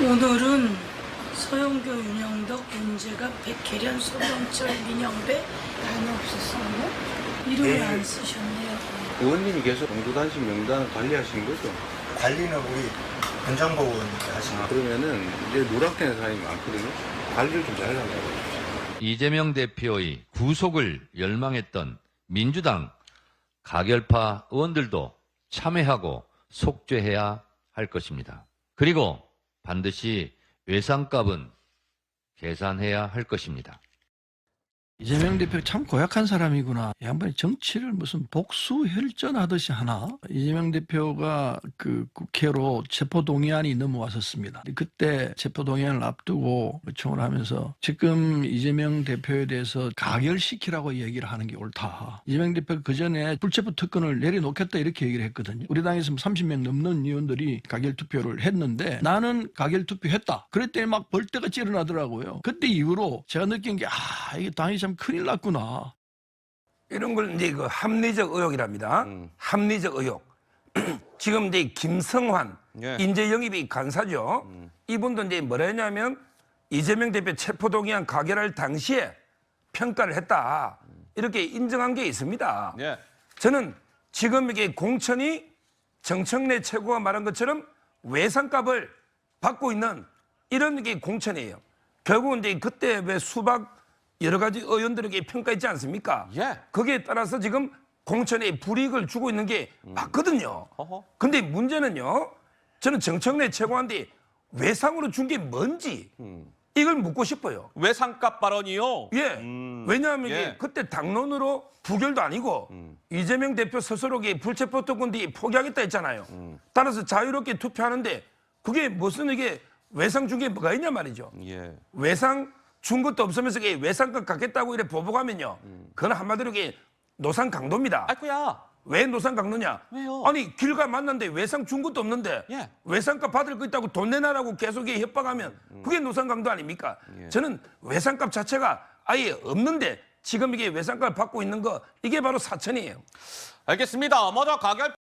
오늘은 서영교, 윤영덕, 윤재가, 백혜련, 소병철, 민영배 다는 없었어요? 이름을 네. 안 쓰셨네요. 의원님이 계속 공도단식 명단 관리하시는 거죠? 관리는 우리 의원님께 하시는 거. 그러면은 이제 누락된 사람이 많거든요. 관리를 좀 잘해달라고 해주십시오. 이재명 대표의 구속을 열망했던 민주당 가결파 의원들도 참여하고 속죄해야 할 것입니다. 그리고 반드시 외상값은 계산해야 할 것입니다. 이재명 대표 참 고약한 사람이구나. 이 양반이 정치를 무슨 복수 혈전하듯이 하나? 이재명 대표가 그 국회로 체포 동의안이 넘어왔었습니다. 그때 체포 동의안을 앞두고 요청을 하면서 지금 이재명 대표에 대해서 가결시키라고 얘기를 하는 게 옳다. 이재명 대표가 그 전에 불체포 특권을 내려놓겠다 이렇게 얘기를 했거든요. 우리 당에서 30명 넘는 의원들이 가결 투표를 했는데 나는 가결 투표했다. 그랬더니 막 벌떼가 찌르나더라고요. 그때 이후로 제가 느낀 게 아, 이게 당이 참 큰일 났구나. 이런 걸 이제 그 합리적 의혹이랍니다. 음. 합리적 의혹. 지금 이제 김성환 예. 인재 영입이 간사죠. 음. 이분도 이제 뭐라 했냐면 이재명 대표 체포동의안 가결할 당시에 평가를 했다. 이렇게 인정한 게 있습니다. 예. 저는 지금 이게 공천이 정청래 최고가 말한 것처럼 외상값을 받고 있는 이런 게 공천이에요. 결국은 이제 그때 왜 수박 여러 가지 의원들에게 평가했지 않습니까? 예. 거기에 따라서 지금 공천에 불이익을 주고 있는 게 맞거든요. 어허. 근데 문제는요. 저는 정청래 최고한테 외상으로 준 게 뭔지 이걸 묻고 싶어요. 외상값 발언이요. 예. 음. 왜냐하면 예. 음. 이게 그때 당론으로 부결도 아니고 이재명 대표 스스로게 불체포 특권들이 포기하겠다 했잖아요. 음. 따라서 자유롭게 투표하는데 그게 무슨 이게 외상 준게 뭐가 있냐 말이죠. 예. 외상 준 것도 없으면서 이게 외상값 갖겠다고 이래 보복하면요. 그건 한마디로 이게 노상 강도입니다. 아이쿠야. 왜 노상 강도냐? 왜요? 아니 길가 만났는데 외상 준 것도 없는데 예. 외상값 받을 거 있다고 돈 내놔라고 계속 이게 협박하면 그게 노상 강도 아닙니까? 예. 저는 외상값 자체가 아예 없는데 지금 이게 외상값 받고 있는 거 이게 바로 사천이에요. 알겠습니다. 먼저 가결